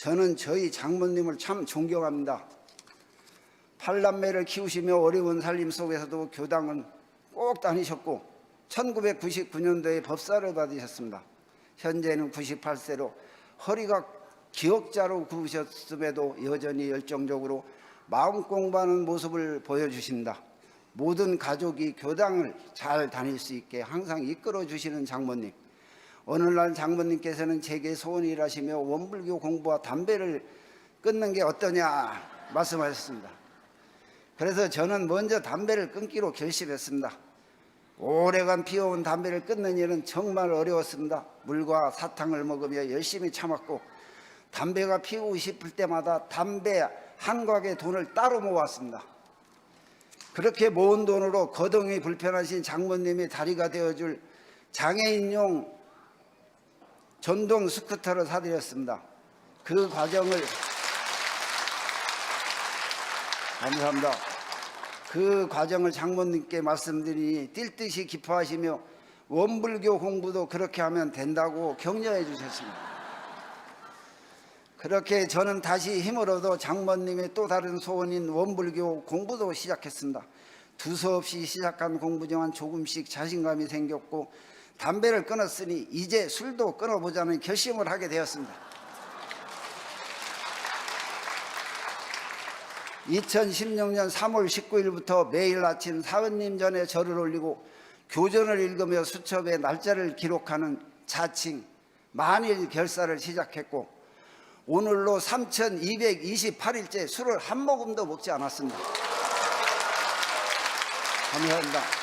저는 저희 장모님을 참 존경합니다. 팔남매를 키우시며 어려운 살림 속에서도 교당은 꼭 다니셨고 1999년도에 법사를 받으셨습니다. 현재는 98세로 허리가 기억자로 구우셨음에도 여전히 열정적으로 마음 공부하는 모습을 보여주신다. 모든 가족이 교당을 잘 다닐 수 있게 항상 이끌어 주시는 장모님. 오늘날 장모님께서는 제게 소원이라시며 원불교 공부와 담배를 끊는 게 어떠냐 말씀하셨습니다. 그래서 저는 먼저 담배를 끊기로 결심했습니다. 오래간 피워온 담배를 끊는 일은 정말 어려웠습니다. 물과 사탕을 먹으며 열심히 참았고 담배가 피우고 싶을 때마다 담배 한 곽의 돈을 따로 모았습니다. 그렇게 모은 돈으로 거동이 불편하신 장모님의 다리가 되어줄 장애인용 전동 스쿠터를 사드렸습니다. 그 과정을 감사합니다. 그 과정을 장모님께 말씀드리니 뛸 듯이 기뻐하시며 원불교 공부도 그렇게 하면 된다고 격려해 주셨습니다. 그렇게 저는 다시 힘을 얻어 장모님의 또 다른 소원인 원불교 공부도 시작했습니다. 두서없이 시작한 공부지만 조금씩 자신감이 생겼고 담배를 끊었으니 이제 술도 끊어보자는 결심을 하게 되었습니다. 2016년 3월 19일부터 매일 아침 사원님 전에 절을 올리고 교전을 읽으며 수첩에 날짜를 기록하는 자칭 만일 결사를 시작했고 오늘로 3,228일째 술을 한 모금도 먹지 않았습니다. 감사합니다.